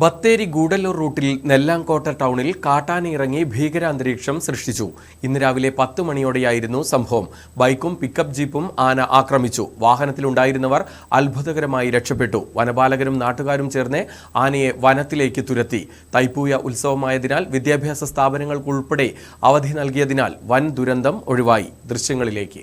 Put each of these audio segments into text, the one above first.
ബത്തേരി ഗൂഡല്ലൂർ റൂട്ടിൽ നെല്ലാങ്കോട്ട ടൗണിൽ കാട്ടാന ഇറങ്ങി ഭീകരാന്തരീക്ഷം സൃഷ്ടിച്ചു. ഇന്ന് രാവിലെ പത്ത് മണിയോടെയായിരുന്നു സംഭവം. ബൈക്കും പിക്കപ്പ് ജീപ്പും ആന ആക്രമിച്ചു. വാഹനത്തിലുണ്ടായിരുന്നവർ അത്ഭുതകരമായി രക്ഷപ്പെട്ടു. വനപാലകരും നാട്ടുകാരും ചേർന്ന് ആനയെ വനത്തിലേക്ക് തുരത്തി. തൈപ്പൂയ ഉത്സവമായതിനാൽ വിദ്യാഭ്യാസ സ്ഥാപനങ്ങൾക്കുൾപ്പെടെ അവധി നൽകിയതിനാൽ വൻ ദുരന്തം ഒഴിവായി. ദൃശ്യങ്ങളിലേക്ക്.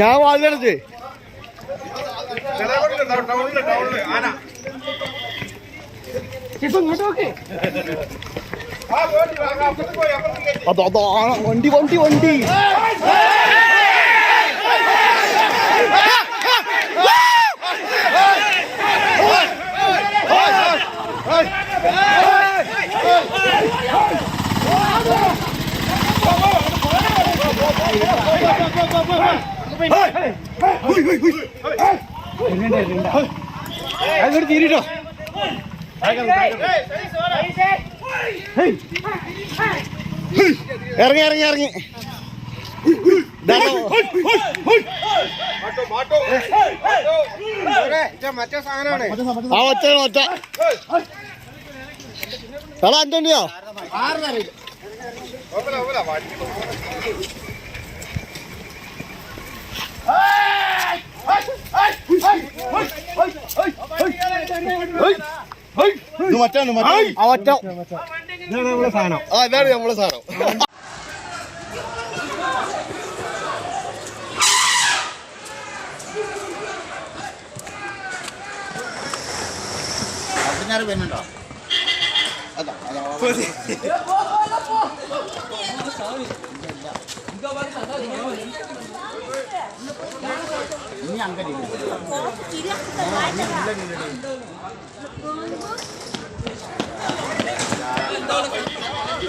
ഞാൻ വാതിലടച്ച്. അതോ അതോ വണ്ടി വണ്ടി വണ്ടി. തീരിട്ടോ ഇറങ്ങി ഇറങ്ങി ഇറങ്ങി ആ ഒറ്റ ഒറ്റ എടാ അഞ്ചണ്ടിയോ ഇത് മറ്റാണ് മറ്റേ ആ ഇതാണ് നമ്മളെ സാധനം. ആ ഇതാണ് നമ്മളെ സാധനം ഇനി